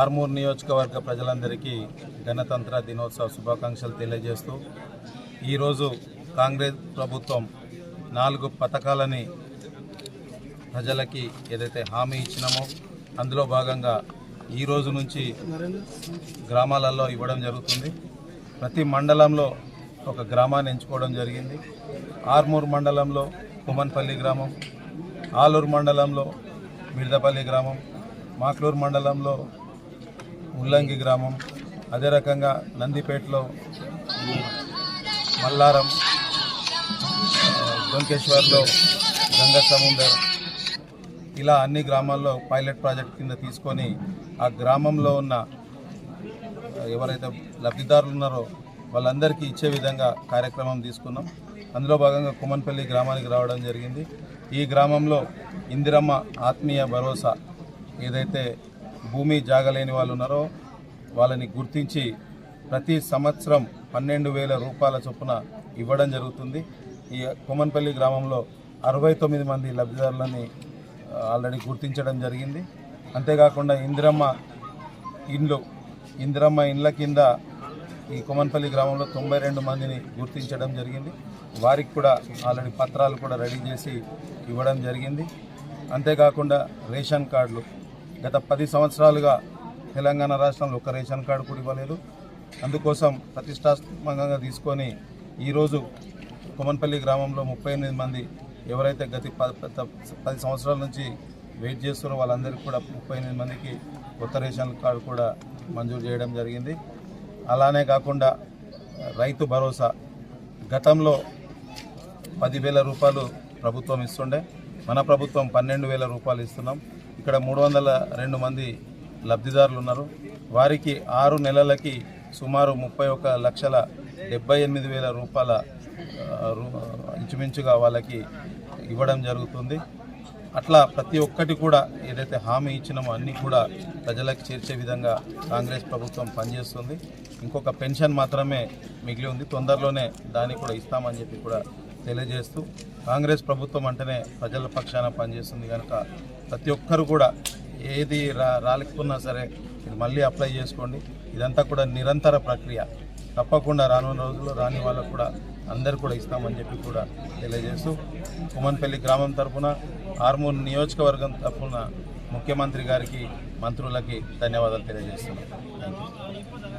ఆర్మూర్ నియోజకవర్గ ప్రజలందరికీ గణతంత్ర దినోత్సవ శుభాకాంక్షలు తెలియజేస్తూ ఈరోజు కాంగ్రెస్ ప్రభుత్వం నాలుగు పథకాలని ప్రజలకి ఏదైతే హామీ ఇచ్చినామో అందులో భాగంగా ఈ రోజు నుంచి గ్రామాలలో ఇవ్వడం జరుగుతుంది. ప్రతి మండలంలో ఒక గ్రామాన్ని ఎంచుకోవడం జరిగింది. ఆర్మూర్ మండలంలో కుమన్పల్లి గ్రామం ఆలూరు మండలంలో మిర్దపల్లి గ్రామం మాక్లూరు మండలంలో ముల్లంగి గ్రామం అదే రకంగా నందిపేటలో మల్లారం డొంకేశ్వర్లో గంగా సముందర్ ఇలా అన్ని గ్రామాల్లో పైలట్ ప్రాజెక్ట్ కింద తీసుకొని ఆ గ్రామంలో ఉన్న ఎవరైతే లబ్ధిదారులు ఉన్నారో వాళ్ళందరికీ ఇచ్చే విధంగా కార్యక్రమం తీసుకున్నాం. అందులో భాగంగా కుమన్పల్లి గ్రామానికి రావడం జరిగింది. ఈ గ్రామంలో ఇందిరమ్మ ఆత్మీయ భరోసా ఏదైతే భూమి జాగలేని వాళ్ళు ఉన్నారో వాళ్ళని గుర్తించి ప్రతి సంవత్సరం పన్నెండు వేల రూపాయల చొప్పున ఇవ్వడం జరుగుతుంది. ఈ కొమన్పల్లి గ్రామంలో అరవై తొమ్మిది మంది లబ్ధిదారులని ఆల్రెడీ గుర్తించడం జరిగింది. అంతేకాకుండా ఇందిరమ్మ ఇండ్లు ఇందిరమ్మ ఇండ్ల కింద ఈ కొమన్పల్లి గ్రామంలో తొంభై రెండు మందిని గుర్తించడం జరిగింది. వారికి కూడా ఆల్రెడీ పత్రాలు కూడా రెడీ చేసి ఇవ్వడం జరిగింది. అంతేకాకుండా రేషన్ కార్డులు గత పది సంవత్సరాలుగా తెలంగాణ రాష్ట్రంలో ఒక రేషన్ కార్డు కూడా ఇవ్వలేదు. అందుకోసం ప్రతిష్టాత్మకంగా తీసుకొని ఈరోజు కొమన్పల్లి గ్రామంలో ముప్పై ఎనిమిది మంది ఎవరైతే గత పది సంవత్సరాల నుంచి వెయిట్ చేస్తున్నారో వాళ్ళందరికీ కూడా ముప్పై ఎనిమిది మందికి కొత్త రేషన్ కార్డు కూడా మంజూరు చేయడం జరిగింది. అలానే కాకుండా రైతు భరోసా గతంలో పదివేల రూపాయలు ప్రభుత్వం ఇస్తుండే. మన ప్రభుత్వం పన్నెండు వేల రూపాయలు ఇస్తున్నాం. ఇక్కడ మూడు వందల రెండు మంది లబ్ధిదారులు ఉన్నారు. వారికి ఆరు నెలలకి సుమారు ముప్పై ఒక లక్షల డెబ్బై ఎనిమిది వేల రూపాయల ఇంచుమించుగా వాళ్ళకి ఇవ్వడం జరుగుతుంది. అట్లా ప్రతి ఒక్కటి కూడా ఏదైతే హామీ ఇచ్చినామో అన్నీ కూడా ప్రజలకు చేర్చే విధంగా కాంగ్రెస్ ప్రభుత్వం పనిచేస్తుంది. ఇంకొక పెన్షన్ మాత్రమే మిగిలి ఉంది. తొందరలోనే దాన్ని కూడా ఇస్తామని చెప్పి కూడా తెలియజేస్తూ కాంగ్రెస్ ప్రభుత్వం అంటేనే ప్రజల పక్షాన పనిచేస్తుంది కనుక ప్రతి ఒక్కరు కూడా ఏది రా రాలేకున్నా సరే మీరు మళ్ళీ అప్లై చేసుకోండి. ఇదంతా కూడా నిరంతర ప్రక్రియ. తప్పకుండా రానున్న రోజుల్లో రాని వాళ్ళకు కూడా అందరు కూడా ఇస్తామని చెప్పి కూడా తెలియజేస్తూ కుమన్పల్లి గ్రామం తరఫున ఆర్మూర్ నియోజకవర్గం తరఫున ముఖ్యమంత్రి గారికి మంత్రులకి ధన్యవాదాలు తెలియజేస్తున్నాను థ్యాంక్ యూ